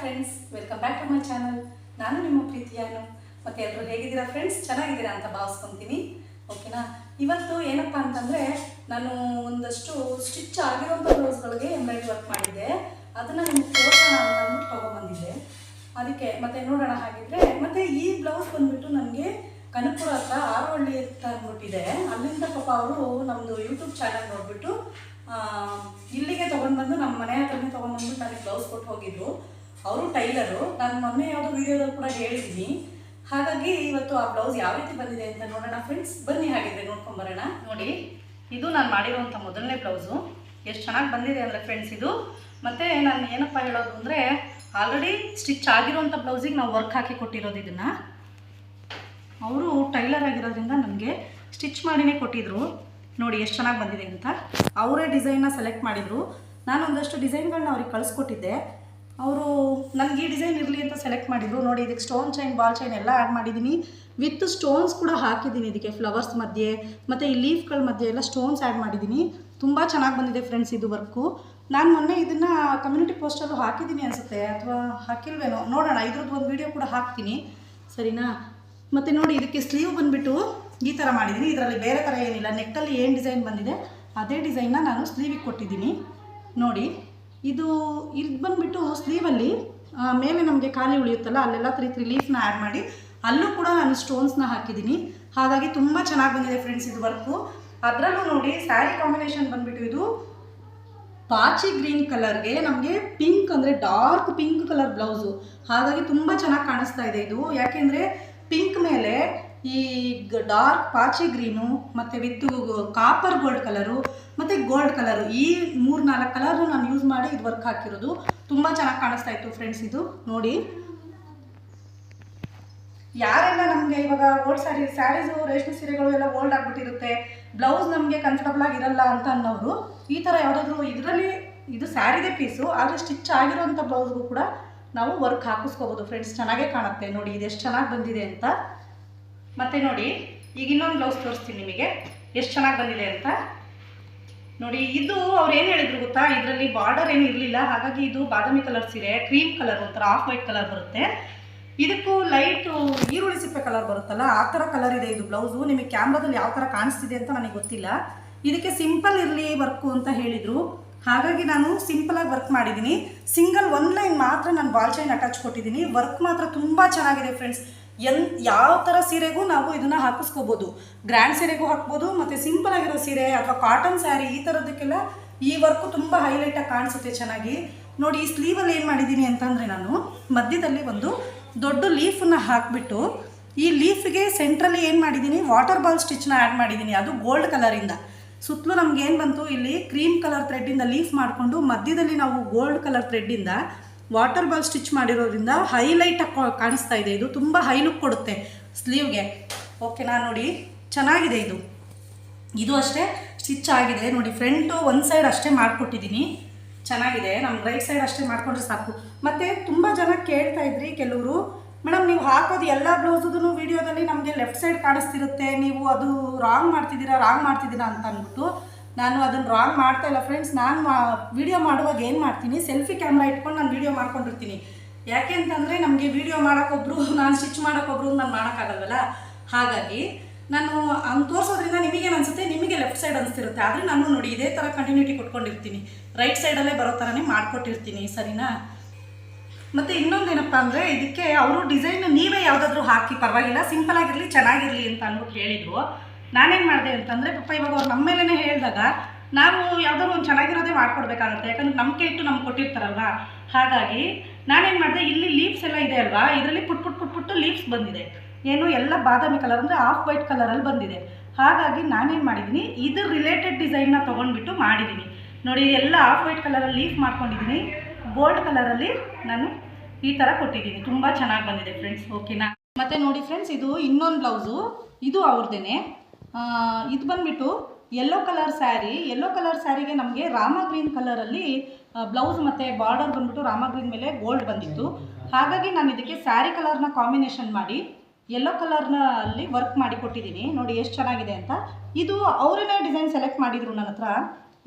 Friends welcome back to my channel ನಾನು ನಿಮ್ಮ ಪ್ರೀತಿಯನ್ನು. ಮತ್ತೆ ಎಲ್ಲರೂ ಹೇಗಿದ್ದೀರಾ ಫ್ರೆಂಡ್ಸ್ ಚೆನ್ನಾಗಿದ್ದೀರಾ ಅಂತ ಭಾವಿಸ್ಕೊತೀನಿ. ಓಕೆನಾ ಇವತ್ತು ಏನಪ್ಪ ಅಂತಂದರೆ ನಾನು ಒಂದಷ್ಟು ಸ್ಟಿಚ್ ಆಗಿರೋಂಥ ಬ್ಲೌಸ್ಗಳಿಗೆ ಎಂಬ್ರಾಯ್ಡ್ರಿ ವರ್ಕ್ ಮಾಡಿದ್ದೆ. ಅದನ್ನು ನಿಮ್ಗೆ ತೋರಿಸೋಣ ಅಂದ್ಬಿಟ್ಟು ತೊಗೊಂಬಂದಿದ್ದೆ. ಅದಕ್ಕೆ ಮತ್ತೆ ನೋಡೋಣ ಹಾಗಿದ್ರೆ, ಮತ್ತೆ ಈ ಬ್ಲೌಸ್ ಬಂದ್ಬಿಟ್ಟು ನನಗೆ ಕನಕಪುರ ಹತ್ರ ಆರೋಹಳ್ಳಿ ಅಂತ ಅಂದ್ಬಿಟ್ಟಿದೆ. ಅಲ್ಲಿಂದ ಪಾಪ ಅವರು ನಮ್ಮದು ಯೂಟ್ಯೂಬ್ ಚಾನಲ್ ನೋಡಿಬಿಟ್ಟು ಇಲ್ಲಿಗೆ ತೊಗೊಂಡ್ಬಂದು ನಮ್ಮ ಮನೆ ಹತ್ರನೇ ತೊಗೊಂಡ್ಬಂದು ನನಗೆ ಬ್ಲೌಸ್ ಕೊಟ್ಟು ಹೋಗಿದ್ರು. ಅವರು ಟೈಲರು. ನಾನು ಮೊನ್ನೆ ಯಾವುದೋ ವಿಡಿಯೋದಲ್ಲಿ ಕೂಡ ಹೇಳಿದ್ದೀನಿ ಹಾಗಾಗಿ ಇವತ್ತು ಆ ಬ್ಲೌಸ್ ಯಾವ ರೀತಿ ಬಂದಿದೆ ಅಂತ ನೋಡೋಣ. ಫ್ರೆಂಡ್ಸ್, ಬನ್ನಿ ಹಾಗಿದ್ರೆ ನೋಡ್ಕೊಂಬರೋಣ ನೋಡಿ, ಇದು ನಾನು ಮಾಡಿರುವಂಥ ಮೊದಲನೇ ಬ್ಲೌಸು. ಎಷ್ಟು ಚೆನ್ನಾಗಿ ಬಂದಿದೆ ಅಂದರೆ ಫ್ರೆಂಡ್ಸ್ ಇದು. ಮತ್ತು ನಾನು ಏನಪ್ಪ ಹೇಳೋದು ಅಂದರೆ ಆಲ್ರೆಡಿ ಸ್ಟಿಚ್ ಆಗಿರುವಂಥ ಬ್ಲೌಸಿಗೆ ನಾವು ವರ್ಕ್ ಹಾಕಿ ಕೊಟ್ಟಿರೋದು ಇದನ್ನು. ಅವರು ಟೈಲರ್ ಆಗಿರೋದ್ರಿಂದ ನನಗೆ ಸ್ಟಿಚ್ ಮಾಡಿನೇ ಕೊಟ್ಟಿದ್ರು. ನೋಡಿ, ಎಷ್ಟು ಚೆನ್ನಾಗಿ ಬಂದಿದೆ ಅಂತ. ಅವರೇ ಡಿಸೈನ್ನ ಸೆಲೆಕ್ಟ್ ಮಾಡಿದರು. ನಾನು ಒಂದಷ್ಟು ಡಿಸೈನ್ಗಳನ್ನ ಅವ್ರಿಗೆ ಕಳಿಸ್ಕೊಟ್ಟಿದ್ದೆ. ಅವರು ನನಗೆ ಈ ಡಿಸೈನ್ ಇರಲಿ ಅಂತ ಸೆಲೆಕ್ಟ್ ಮಾಡಿದರು. ನೋಡಿ, ಇದಕ್ಕೆ ಸ್ಟೋನ್ ಚೈನ್ ಬಾಲ್ ಚೈನ್ ಎಲ್ಲ ಆ್ಯಡ್ ಮಾಡಿದ್ದೀನಿ ವಿತ್ ಸ್ಟೋನ್ಸ್ ಕೂಡ ಹಾಕಿದ್ದೀನಿ ಇದಕ್ಕೆ ಫ್ಲವರ್ಸ್ ಮಧ್ಯೆ, ಮತ್ತು ಈ ಲೀಫ್ಗಳ ಮಧ್ಯೆ ಎಲ್ಲ ಸ್ಟೋನ್ಸ್ ಆ್ಯಡ್ ಮಾಡಿದ್ದೀನಿ ತುಂಬ ಚೆನ್ನಾಗಿ ಬಂದಿದೆ ಫ್ರೆಂಡ್ಸ್ ಇದು ವರ್ಕು ನಾನು ಮೊನ್ನೆ ಇದನ್ನು ಕಮ್ಯುನಿಟಿ ಪೋಸ್ಟಲ್ಲೂ ಹಾಕಿದ್ದೀನಿ ಅನಿಸುತ್ತೆ, ಅಥವಾ ಹಾಕಿಲ್ವೇನೋ? ನೋಡೋಣ, ಇದ್ರದ್ದು ಒಂದು ವಿಡಿಯೋ ಕೂಡ ಹಾಕ್ತೀನಿ. ಸರಿನಾ? ಮತ್ತು ನೋಡಿ, ಇದಕ್ಕೆ ಸ್ಲೀವ್ ಬಂದುಬಿಟ್ಟು ಈ ಥರ ಮಾಡಿದ್ದೀನಿ ಇದರಲ್ಲಿ ಬೇರೆ ಥರ ಏನಿಲ್ಲ. ನೆಕ್ಕಲ್ಲಿ ಏನು ಡಿಸೈನ್ ಬಂದಿದೆ, ಅದೇ ಡಿಸೈನ್ನ ನಾನು ಸ್ಲೀವಿಗೆ ಕೊಟ್ಟಿದ್ದೀನಿ ನೋಡಿ. ಇದು ಇದು ಬಂದುಬಿಟ್ಟು ಸ್ಲೀವಲ್ಲಿ ಮೇಲೆ ನಮಗೆ ಖಾಲಿ ಉಳಿಯುತ್ತಲ್ಲ, ಅಲ್ಲೆಲ್ಲ ತ್ರೀ ತ್ರೀ ಲೀಫ್ನ ಆ್ಯಡ್ ಮಾಡಿ, ಅಲ್ಲೂ ಕೂಡ ನಾನು ಸ್ಟೋನ್ಸ್ನ ಹಾಕಿದ್ದೀನಿ. ಹಾಗಾಗಿ ತುಂಬ ಚೆನ್ನಾಗಿ ಬಂದಿದೆ ಫ್ರೆಂಡ್ಸ್ ಇದು ವರ್ಕು ಅದರಲ್ಲೂ ನೋಡಿ ಸ್ಯಾರಿ ಕಾಂಬಿನೇಷನ್ ಬಂದುಬಿಟ್ಟು ಇದು ಪಾಚಿ ಗ್ರೀನ್ ಕಲರ್ಗೆ ನಮಗೆ ಪಿಂಕ್ ಅಂದರೆ ಡಾರ್ಕ್ ಪಿಂಕ್ ಕಲರ್ ಬ್ಲೌಸು ಹಾಗಾಗಿ ತುಂಬ ಚೆನ್ನಾಗಿ ಕಾಣಿಸ್ತಾ ಇದೆ ಇದು. ಯಾಕೆಂದರೆ ಪಿಂಕ್ ಮೇಲೆ ಈ ಡಾರ್ಕ್ ಪಾಚಿ ಗ್ರೀನು ಮತ್ತು with copper gold colour gold colour ಈ ಮೂರು ನಾಲ್ಕು ಕಲರು ನಾನು ಯೂಸ್ ಮಾಡಿ ಇದು ವರ್ಕ್ ಹಾಕಿರೋದು. ತುಂಬ ಚೆನ್ನಾಗಿ ಕಾಣಿಸ್ತಾ ಇತ್ತು ಫ್ರೆಂಡ್ಸ್ ಇದು. ನೋಡಿ. ಯಾರೆಲ್ಲ ನಮಗೆ ಇವಾಗ ಓಲ್ಡ್ ಸ್ಯಾರಿ ಸ್ಯಾರೀಸು ರೇಷ್ಮೆ ಸೀರೆಗಳು ಎಲ್ಲ ಓಲ್ಡ್ ಆಗಿಬಿಟ್ಟಿರುತ್ತೆ ಬ್ಲೌಸ್ ನಮಗೆ ಕಂಫರ್ಟಬಲ್ ಆಗಿರಲ್ಲ ಅಂತ ಅನ್ನೋರು ಈ ಥರ ಯಾವುದಾದ್ರೂ ಇದರಲ್ಲಿ ಇದು ಸ್ಯಾರಿದೇ ಪೀಸು ಆದರೆ ಸ್ಟಿಚ್ ಆಗಿರೋಂಥ ಬ್ಲೌಸ್ಗೂ ಕೂಡ ನಾವು ವರ್ಕ್ ಹಾಕಿಸ್ಕೋಬೋದು ಫ್ರೆಂಡ್ಸ್ ಚೆನ್ನಾಗೇ ಕಾಣುತ್ತೆ. ನೋಡಿ, ಇದು ಎಷ್ಟು ಚೆನ್ನಾಗಿ ಬಂದಿದೆ ಅಂತ. ಮತ್ತೆ ನೋಡಿ, ಈಗ ಇನ್ನೊಂದು ಬ್ಲೌಸ್ ತೋರಿಸ್ತೀನಿ ನಿಮಗೆ. ಎಷ್ಟು ಚೆನ್ನಾಗಿ ಬಂದಿದೆ ಅಂತ. ನೋಡಿ, ಇದು ಅವ್ರು ಏನು ಹೇಳಿದ್ರು ಗೊತ್ತಾ? ಇದರಲ್ಲಿ ಬಾರ್ಡರ್ ಏನು ಇರಲಿಲ್ಲ. ಹಾಗಾಗಿ ಇದು ಬಾದಾಮಿ ಕಲರ್ ಸೀರೆ ಕ್ರೀಮ್ ಕಲರ್ ಒಂಥರ ಆಫ್ ವೈಟ್ ಕಲರ್ ಬರುತ್ತೆ. ಇದಕ್ಕೂ ಲೈಟು ಈರುಳ್ಳಿ ಸಿಪ್ಪೆ ಕಲರ್ ಬರುತ್ತಲ್ಲ, ಆ ಥರ ಕಲರ್ ಇದೆ ಇದು ಬ್ಲೌಸು ನಿಮಗೆ ಕ್ಯಾಮ್ರಾದಲ್ಲಿ ಯಾವ ಥರ ಕಾಣಿಸ್ತಿದೆ ಅಂತ ನನಗೆ ಗೊತ್ತಿಲ್ಲ. ಇದಕ್ಕೆ ಸಿಂಪಲ್ ಇರಲಿ ವರ್ಕು ಅಂತ ಹೇಳಿದರು. ಹಾಗಾಗಿ ನಾನು ಸಿಂಪಲಾಗಿ ವರ್ಕ್ ಮಾಡಿದ್ದೀನಿ ಸಿಂಗಲ್ ಒನ್ ಲೈನ್ ಮಾತ್ರ ನಾನು ಬಾಲ್ ಚೈನ್ ಅಟ್ಯಾಚ್ ಕೊಟ್ಟಿದ್ದೀನಿ ವರ್ಕ್ ಮಾತ್ರ ತುಂಬ ಚೆನ್ನಾಗಿದೆ ಫ್ರೆಂಡ್ಸ್ ಎನ್ ಯಾವ ಥರ ಸೀರೆಗೂ ನಾವು ಇದನ್ನು ಹಾಕಿಸ್ಕೋಬೋದು. ಗ್ರ್ಯಾಂಡ್ ಸೀರೆಗೂ ಹಾಕ್ಬೋದು, ಮತ್ತು ಸಿಂಪಲ್ ಆಗಿರೋ ಸೀರೆ ಅಥವಾ ಕಾಟನ್ ಸ್ಯಾರಿ ಈ ಥರದಕ್ಕೆಲ್ಲ ಈ ವರ್ಕು ತುಂಬ ಹೈಲೈಟಾಗಿ ಕಾಣಿಸುತ್ತೆ ಚೆನ್ನಾಗಿ. ನೋಡಿ, ಈ ಸ್ಲೀವಲ್ಲಿ ಏನು ಮಾಡಿದ್ದೀನಿ ಅಂತಂದರೆ ನಾನು ಮಧ್ಯದಲ್ಲಿ ಒಂದು ದೊಡ್ಡ ಲೀಫನ್ನು ಹಾಕಿಬಿಟ್ಟು ಈ ಲೀಫ್ಗೆ ಸೆಂಟ್ರಲ್ಲಿ ಏನು ಮಾಡಿದ್ದೀನಿ, ವಾಟರ್ ಬಾಲ್ ಸ್ಟಿಚ್ನ ಆ್ಯಡ್ ಮಾಡಿದ್ದೀನಿ, ಅದು ಗೋಲ್ಡ್ ಕಲರಿಂದ. ಸುತ್ತಲೂ ನಮ್ಗೆ ಏನು ಬಂತು, ಇಲ್ಲಿ ಕ್ರೀಮ್ ಕಲರ್ ಥ್ರೆಡ್ಡಿಂದ ಲೀಫ್ ಮಾಡಿಕೊಂಡು ಮಧ್ಯದಲ್ಲಿ ನಾವು ಗೋಲ್ಡ್ ಕಲರ್ ಥ್ರೆಡ್ಡಿಂದ ವಾಟರ್ ಬಾಲ್ ಸ್ಟಿಚ್ ಮಾಡಿರೋದ್ರಿಂದ ಹೈಲೈಟ್ ಕಾಣಿಸ್ತಾ ಇದೆ. ಇದು ತುಂಬ ಹೈ ಲುಕ್ ಕೊಡುತ್ತೆ ಸ್ಲೀವ್ಗೆ. ಓಕೆನಾ ನೋಡಿ. ಚೆನ್ನಾಗಿದೆ ಇದು. ಇದು ಅಷ್ಟೇ ಸ್ಟಿಚ್ ಆಗಿದೆ. ನೋಡಿ, ಫ್ರಂಟು ಒಂದು ಸೈಡ್ ಅಷ್ಟೇ ಮಾಡಿಕೊಟ್ಟಿದ್ದೀನಿ ಚೆನ್ನಾಗಿದೆ. ನಮ್ಮ ರೈಟ್ ಸೈಡ್ ಅಷ್ಟೇ ಮಾಡಿಕೊಂಡ್ರೆ ಸಾಕು. ಮತ್ತು ತುಂಬ ಜನ ಕೇಳ್ತಾ ಇದ್ರಿ ಕೆಲವರು ಮೇಡಮ್ ನೀವು ಹಾಕೋದು ಎಲ್ಲ ಬ್ಲೌಸುದೂ ವಿಡಿಯೋದಲ್ಲಿ ನಮಗೆ ಲೆಫ್ಟ್ ಸೈಡ್ ಕಾಣಿಸ್ತಿರುತ್ತೆ. ನೀವು ಅದು ರಾಂಗ್ ಮಾಡ್ತಿದ್ದೀರಾ ರಾಂಗ್ ಮಾಡ್ತಿದ್ದೀರಾ ಅಂತ ಅಂದ್ಬಿಟ್ಟು ನಾನು ಅದನ್ನು ರಾಂಗ್ ಮಾಡ್ತಾ ಇಲ್ಲ ಫ್ರೆಂಡ್ಸ್ ನಾನು ವಿಡಿಯೋ ಮಾಡುವಾಗ ಏನು ಮಾಡ್ತೀನಿ? ಸೆಲ್ಫಿ ಕ್ಯಾಮ್ರಾ ಇಟ್ಕೊಂಡು ನಾನು ವಿಡಿಯೋ ಮಾಡ್ಕೊಂಡಿರ್ತೀನಿ. ಯಾಕೆ ಅಂತಂದರೆ ನಮಗೆ ವಿಡಿಯೋ ಮಾಡೋಕ್ಕೊಬ್ರು, ನಾನು ಸ್ಟಿಚ್ ಮಾಡೋಕ್ಕೊಬ್ರು ನಾನು ಮಾಡೋಕ್ಕಾಗಲ್ವಲ್ಲ? ಹಾಗಾಗಿ ನಾನು ಹಂಗೆ ತೋರಿಸೋದ್ರಿಂದ ನಿಮಗೇನು ಅನಿಸುತ್ತೆ? ನಿಮಗೆ ಲೆಫ್ಟ್ ಸೈಡ್ ಅನಿಸ್ತಿರುತ್ತೆ. ಆದರೆ ನಾನು ನೋಡಿ ಇದೇ ಥರ ಕಂಟಿನ್ಯೂಟಿ ಕೊಟ್ಕೊಂಡಿರ್ತೀನಿ. ರೈಟ್ ಸೈಡಲ್ಲೇ ಬರೋ ಥರನೇ ಮಾಡಿಕೊಟ್ಟಿರ್ತೀನಿ. ಸರಿನಾ? ಮತ್ತು ಇನ್ನೊಂದೇನಪ್ಪ ಅಂದರೆ ಇದಕ್ಕೆ ಅವರು ಡಿಸೈನ್ ನೀವೇ ಯಾವುದಾದ್ರೂ ಹಾಕಿ, ಪರವಾಗಿಲ್ಲ. ಸಿಂಪಲ್ ಆಗಿರಲಿ, ಚೆನ್ನಾಗಿರಲಿ ಅಂತ ಅಂದ್ಬಿಟ್ಟು ಹೇಳಿದರು. ನಾನೇನು ಮಾಡಿದೆ ಅಂತಂದರೆ ಪಾಪ ಇವಾಗ ಅವ್ರು ನಮ್ಮ ಮೇಲೇ ಹೇಳಿದಾಗ ನಾವು ಯಾವುದಾದ್ರು ಒಂದು ಚೆನ್ನಾಗಿರೋದೇ ಮಾಡ್ಕೊಡ್ಬೇಕಾಗುತ್ತೆ. ಯಾಕಂದ್ರೆ ನಂಬಿಕೆ ಇಟ್ಟು ನಮ್ಗೆ ಕೊಟ್ಟಿರ್ತಾರಲ್ವ? ಹಾಗಾಗಿ ನಾನೇನು ಮಾಡಿದೆ, ಇಲ್ಲಿ ಲೀವ್ಸ್ ಎಲ್ಲ ಇದೆ ಅಲ್ವಾ? ಇದರಲ್ಲಿ ಪುಟ್ ಪುಟ್ ಪುಟ್, ಪುಟ್ಟು ಲೀವ್ಸ್ ಬಂದಿದೆ. ಏನು, ಎಲ್ಲ ಬಾದಾಮಿ ಕಲರ್ ಅಂದರೆ ಆಫ್ ವೈಟ್ ಕಲರಲ್ಲಿ ಬಂದಿದೆ. ಹಾಗಾಗಿ ನಾನೇನು ಮಾಡಿದ್ದೀನಿ ಇದು ರಿಲೇಟೆಡ್ ಡಿಸೈನ್ನ ತೊಗೊಂಡ್ಬಿಟ್ಟು ಮಾಡಿದ್ದೀನಿ ನೋಡಿ, ಎಲ್ಲ ಆಫ್ ವೈಟ್ ಕಲರಲ್ಲಿ ಲೀಫ್ ಮಾಡ್ಕೊಂಡಿದ್ದೀನಿ ಗೋಲ್ಡ್ ಕಲರಲ್ಲಿ ನಾನು ಈ ಥರ ಕೊಟ್ಟಿದ್ದೀನಿ ತುಂಬ ಚೆನ್ನಾಗಿ ಬಂದಿದೆ ಫ್ರೆಂಡ್ಸ್ ಓಕೆನಾ ಮತ್ತು ನೋಡಿ ಫ್ರೆಂಡ್ಸ್ ಇದು ಇನ್ನೊಂದು ಬ್ಲೌಸು ಇದು ಅವ್ರದ್ದೇನೆ ಇದು ಬಂದ್ಬಿಟ್ಟು yellow colour sari yellow colour ಸ್ಯಾರಿಗೆ ನಮಗೆ ರಾಮ ಗ್ರೀನ್ ಕಲರಲ್ಲಿ ಬ್ಲೌಸ್ ಮತ್ತು ಬಾರ್ಡರ್ ಬಂದ್ಬಿಟ್ಟು ರಾಮ ಗ್ರೀನ್ ಮೇಲೆ ಗೋಲ್ಡ್ ಬಂದಿತ್ತು. ಹಾಗಾಗಿ ನಾನು ಇದಕ್ಕೆ ಸ್ಯಾರಿ ಕಲರ್ನ ಕಾಂಬಿನೇಷನ್ ಮಾಡಿ ಯೆಲ್ಲೋ ಕಲರ್ನಲ್ಲಿ ವರ್ಕ್ ಮಾಡಿ ಕೊಟ್ಟಿದ್ದೀನಿ. ನೋಡಿ ಎಷ್ಟು ಚೆನ್ನಾಗಿದೆ ಅಂತ. ಇದು ಅವರೇ ಡಿಸೈನ್ ಸೆಲೆಕ್ಟ್ ಮಾಡಿದರು ನನ್ನ ಹತ್ರ.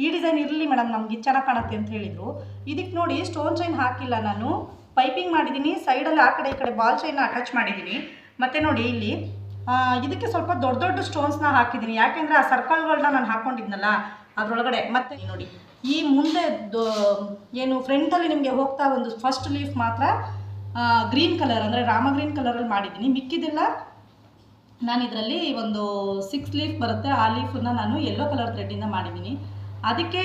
ಈ ಡಿಸೈನ್ ಇರಲಿ ಮೇಡಮ್ ನಮಗೆ ಚೆನ್ನಾಗಿ ಕಾಣುತ್ತೆ ಅಂತ ಹೇಳಿದರು. ಇದಕ್ಕೆ ನೋಡಿ ಸ್ಟೋನ್ ಚೈನ್ ಹಾಕಿಲ್ಲ ನಾನು. ಪೈಪಿಂಗ್ ಮಾಡಿದ್ದೀನಿ ಸೈಡಲ್ಲಿ ಆ ಕಡೆ ಈ ಕಡೆ ಬಾಲ್ ಚೈನ್ನ ಅಟ್ಯಾಚ್ ಮಾಡಿದ್ದೀನಿ ಮತ್ತು ನೋಡಿ ಇಲ್ಲಿ ಇದಕ್ಕೆ ಸ್ವಲ್ಪ ದೊಡ್ಡ ದೊಡ್ಡ ಸ್ಟೋನ್ಸ್ನ ಹಾಕಿದ್ದೀನಿ. ಯಾಕೆಂದರೆ ಆ ಸರ್ಕಲ್ಗಳನ್ನ ನಾನು ಹಾಕ್ಕೊಂಡಿದ್ನಲ್ಲ ಅದರೊಳಗಡೆ. ಮತ್ತೆ ನೋಡಿ, ಈ ಮುಂದೆ ಏನು ಫ್ರಂಟಲ್ಲಿ ನಿಮಗೆ ಹೋಗ್ತಾ ಒಂದು ಫಸ್ಟ್ ಲೀಫ್ ಮಾತ್ರ ಗ್ರೀನ್ ಕಲರ್ ಅಂದರೆ ರಾಮ ಗ್ರೀನ್ ಕಲರಲ್ಲಿ ಮಾಡಿದ್ದೀನಿ. ಮಿಕ್ಕಿದೆಲ್ಲ ನಾನು ಇದರಲ್ಲಿ ಒಂದು ಸಿಕ್ಸ್ ಲೀಫ್ ಬರುತ್ತೆ. ಆ ಲೀಫನ್ನ ನಾನು ಯೆಲ್ಲೋ ಕಲರ್ ಥ್ರೆಡ್ಡಿಂದ ಮಾಡಿದ್ದೀನಿ. ಅದಕ್ಕೆ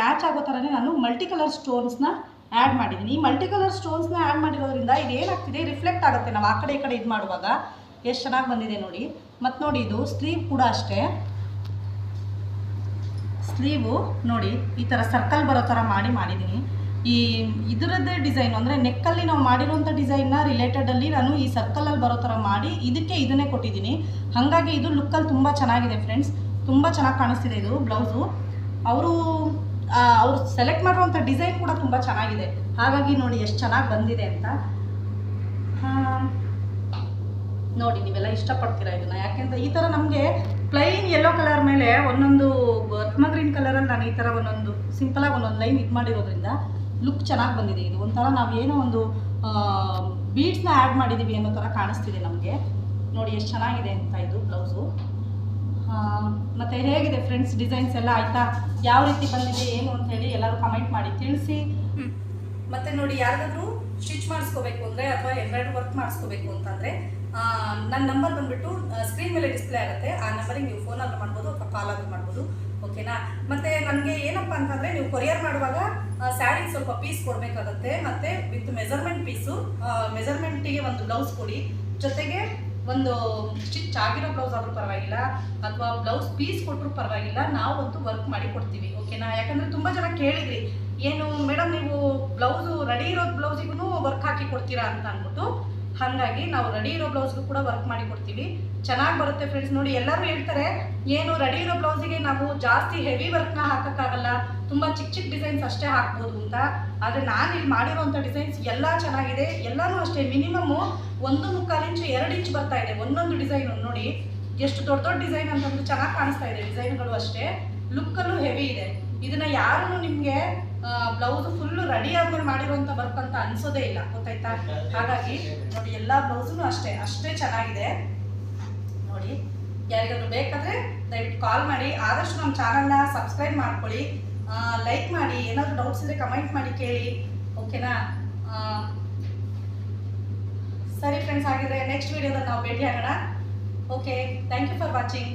ಮ್ಯಾಚ್ ಆಗೋ ಥರನೇ ನಾನು ಮಲ್ಟಿ ಕಲರ್ ಸ್ಟೋನ್ಸ್ನ ಆ್ಯಡ್ ಮಾಡಿದ್ದೀನಿ. ಈ ಮಲ್ಟಿ ಕಲರ್ ಸ್ಟೋನ್ಸ್ನ ಆ್ಯಡ್ ಮಾಡಿರೋದ್ರಿಂದ ಇದೇನಾಗ್ತಿದೆ? ರಿಫ್ಲೆಕ್ಟ್ ಆಗುತ್ತೆ. ನಾವು ಆ ಕಡೆ ಈ ಕಡೆ ಇದು ಮಾಡುವಾಗ. ಎಷ್ಟು ಚೆನ್ನಾಗಿ ಬಂದಿದೆ ನೋಡಿ. ಮತ್ತು ನೋಡಿ ಇದು ಸ್ಲೀವ್ ಕೂಡ ಅಷ್ಟೇ. ಸ್ಲೀವು ನೋಡಿ ಈ ಥರ ಸರ್ಕಲ್ ಬರೋ ಥರ ಮಾಡಿ ಮಾಡಿದ್ದೀನಿ ಈ ಇದರದ್ದೇ ಡಿಸೈನ್ ಅಂದರೆ ನೆಕ್ಕಲ್ಲಿ ನಾವು ಮಾಡಿರುವಂಥ ಡಿಸೈನ್ನ ರಿಲೇಟೆಡಲ್ಲಿ ನಾನು ಈ ಸರ್ಕಲಲ್ಲಿ ಬರೋ ಥರ ಮಾಡಿ ಇದಕ್ಕೆ ಇದನ್ನೇ ಕೊಟ್ಟಿದ್ದೀನಿ ಹಾಗಾಗಿ ಇದು ಲುಕ್ಕಲ್ಲಿ ತುಂಬ ಚೆನ್ನಾಗಿದೆ ಫ್ರೆಂಡ್ಸ್ ತುಂಬ ಚೆನ್ನಾಗಿ ಕಾಣಿಸ್ತಿದೆ ಇದು ಬ್ಲೌಸು ಅವರು ಅವರು ಸೆಲೆಕ್ಟ್ ಮಾಡಿರುವಂಥ ಡಿಸೈನ್ ಕೂಡ ತುಂಬ ಚೆನ್ನಾಗಿದೆ. ಹಾಗಾಗಿ ನೋಡಿ ಎಷ್ಟು ಚೆನ್ನಾಗಿ ಬಂದಿದೆ ಅಂತ. ನೋಡಿ, ನೀವೆಲ್ಲ ಇಷ್ಟಪಡ್ತೀರಾ ಇದನ್ನ? ಯಾಕೆಂದ್ರೆ ಈ ಥರ ನಮಗೆ ಪ್ಲೈನ್ ಯೆಲ್ಲೋ ಕಲರ್ ಮೇಲೆ ಒಂದೊಂದು ರತ್ಮ ಗ್ರೀನ್ ಕಲರಲ್ಲಿ ನಾನು ಈ ಥರ ಒಂದೊಂದು ಸಿಂಪಲಾಗಿ ಒಂದೊಂದು ಲೈನ್ ಇದು ಮಾಡಿರೋದ್ರಿಂದ ಲುಕ್ ಚೆನ್ನಾಗಿ ಬಂದಿದೆ. ಇದು ಒಂಥರ ನಾವು ಏನೋ ಒಂದು ಬೀಡ್ಸ್ನ ಆ್ಯಡ್ ಮಾಡಿದ್ದೀವಿ ಅನ್ನೋ ಥರ ಕಾಣಿಸ್ತಿದೆ ನಮಗೆ. ನೋಡಿ, ಎಷ್ಟು ಚೆನ್ನಾಗಿದೆ ಅಂತ ಇದು ಬ್ಲೌಸು ಮತ್ತು ಹೇಗಿದೆ ಫ್ರೆಂಡ್ಸ್ ಡಿಸೈನ್ಸ್ ಎಲ್ಲ ಆಯಿತಾ? ಯಾವ ರೀತಿ ಬಂದಿದೆ, ಏನು ಅಂತ ಹೇಳಿ ಎಲ್ಲರೂ ಕಮೆಂಟ್ ಮಾಡಿ, ತಿಳಿಸಿ. ಮತ್ತೆ ನೋಡಿ, ಯಾರಿಗಾದ್ರೂ ಸ್ಟಿಚ್ ಮಾಡಿಸ್ಕೋಬೇಕು ಅಂದರೆ, ಅಥವಾ ಎಂಬ್ರಾಯ್ಡ್ರಿ ವರ್ಕ್ ಮಾಡಿಸ್ಕೋಬೇಕು ಅಂತಂದರೆ ನನ್ನ ನಂಬರ್ ಬಂದ್ಬಿಟ್ಟು ಸ್ಕ್ರೀನ್ ಮೇಲೆ ಡಿಸ್ಪ್ಲೇ ಆಗುತ್ತೆ. ಆ ನಂಬರಿಗೆ ನೀವು ಫೋನ್ ಆದ್ರೂ ಮಾಡ್ಬೋದು ಅಥವಾ ಕಾಲ್ ಆದ್ರೂ ಮಾಡ್ಬೋದು. ಓಕೆನಾ ಮತ್ತೆ ನನಗೆ ಏನಪ್ಪ ಅಂತಂದರೆ, ನೀವು ಕೊರಿಯರ್ ಮಾಡುವಾಗ ಸ್ಯಾರಿ ಸ್ವಲ್ಪ ಪೀಸ್ ಕೊಡಬೇಕಾಗತ್ತೆ. ಮತ್ತು ವಿತ್ ಮೆಜರ್ಮೆಂಟ್ ಪೀಸು ಮೆಜರ್ಮೆಂಟಿಗೆ ಒಂದು ಬ್ಲೌಸ್ ಕೊಡಿ. ಜೊತೆಗೆ ಒಂದು ಸ್ಟಿಚ್ ಆಗಿರೋ ಬ್ಲೌಸ್ ಆದರೂ ಪರವಾಗಿಲ್ಲ, ಅಥವಾ ಬ್ಲೌಸ್ ಪೀಸ್ ಕೊಟ್ಟರು ಪರವಾಗಿಲ್ಲ, ನಾವಂತೂ ವರ್ಕ್ ಮಾಡಿ ಕೊಡ್ತೀವಿ. ಓಕೆನಾ ಯಾಕಂದರೆ ತುಂಬ ಜನ ಕೇಳಿದ್ರಿ, ಏನು ಮೇಡಮ್ ನೀವು ಬ್ಲೌಸು ರೆಡಿ ಇರೋ ಬ್ಲೌಸಿಗೂ ವರ್ಕ್ ಹಾಕಿ ಕೊಡ್ತೀರಾ? ಅಂತ ಅಂದ್ಬಿಟ್ಟು. ಹಾಗಾಗಿ ನಾವು ರೆಡಿ ಇರೋ ಬ್ಲೌಸ್ಗೂ ಕೂಡ ವರ್ಕ್ ಮಾಡಿ ಕೊಡ್ತೀವಿ. ಚೆನ್ನಾಗಿ ಬರುತ್ತೆ ಫ್ರೆಂಡ್ಸ್ ನೋಡಿ, ಎಲ್ಲರೂ ಹೇಳ್ತಾರೆ, ಏನು ರೆಡಿ ಇರೋ ಬ್ಲೌಸಿಗೆ ನಾವು ಜಾಸ್ತಿ ಹೆವಿ ವರ್ಕ್ನ ಹಾಕೋಕ್ಕಾಗಲ್ಲ. ತುಂಬ ಚಿಕ್ಕ ಚಿಕ್ಕ ಡಿಸೈನ್ಸ್ ಅಷ್ಟೇ ಹಾಕ್ಬೋದು ಅಂತ. ಆದರೆ ನಾನು ಇಲ್ಲಿ ಮಾಡಿರೋಂಥ ಡಿಸೈನ್ಸ್ ಎಲ್ಲ ಚೆನ್ನಾಗಿದೆ. ಎಲ್ಲನೂ ಅಷ್ಟೇ ಮಿನಿಮಮ್ಮು ಒಂದು ಮುಕ್ಕಾಲು ಇಂಚು ಎರಡು ಇಂಚ್ ಬರ್ತಾ ಇದೆ ಒಂದೊಂದು ಡಿಸೈನು ನೋಡಿ, ಎಷ್ಟು ದೊಡ್ಡ ದೊಡ್ಡ ಡಿಸೈನ್ ಅಂತಂದ್ರೆ ಚೆನ್ನಾಗಿ ಕಾಣಿಸ್ತಾ ಇದೆ. ಡಿಸೈನ್ಗಳು ಅಷ್ಟೇ. ಲುಕ್ಕಲ್ಲೂ ಹೆವಿ ಇದೆ. ಇದನ್ನ ಯಾರು ನಿಮಗೆ ಬ್ಲೌಸ್ ಫುಲ್ ರೆಡಿ ಆಗಿ ಮಾಡಿರುವಂತ ವರ್ಕ್ ಅಂತ ಅನ್ಸೋದೇ ಇಲ್ಲ. ಗೊತ್ತಾಯ್ತಾ? ಹಾಗಾಗಿ ನೋಡಿ, ಎಲ್ಲಾ ಬ್ಲೌಸೂ ಅಷ್ಟೇ ಅಷ್ಟೇ ಚೆನ್ನಾಗಿದೆ. ನೋಡಿ, ಯಾರಿಗಾದ್ರೂ ಬೇಕಾದ್ರೆ ದಯವಿಟ್ಟು ಕಾಲ್ ಮಾಡಿ. ಆದಷ್ಟು ನಮ್ಮ ಚಾನಲ್ನ ಸಬ್ಸ್ಕ್ರೈಬ್ ಮಾಡ್ಕೊಳ್ಳಿ. ಲೈಕ್ ಮಾಡಿ. ಏನಾದರೂ ಡೌಟ್ಸ್ ಇದ್ರೆ ಕಮೆಂಟ್ ಮಾಡಿ ಕೇಳಿ. ಓಕೆನಾ ಸರಿ ಫ್ರೆಂಡ್ಸ್ ಆಗಿದ್ರೆ ನೆಕ್ಸ್ಟ್ ವಿಡಿಯೋದಲ್ಲಿ ನಾವು ಭೇಟಿ ಆಗೋಣ okay thank you for watching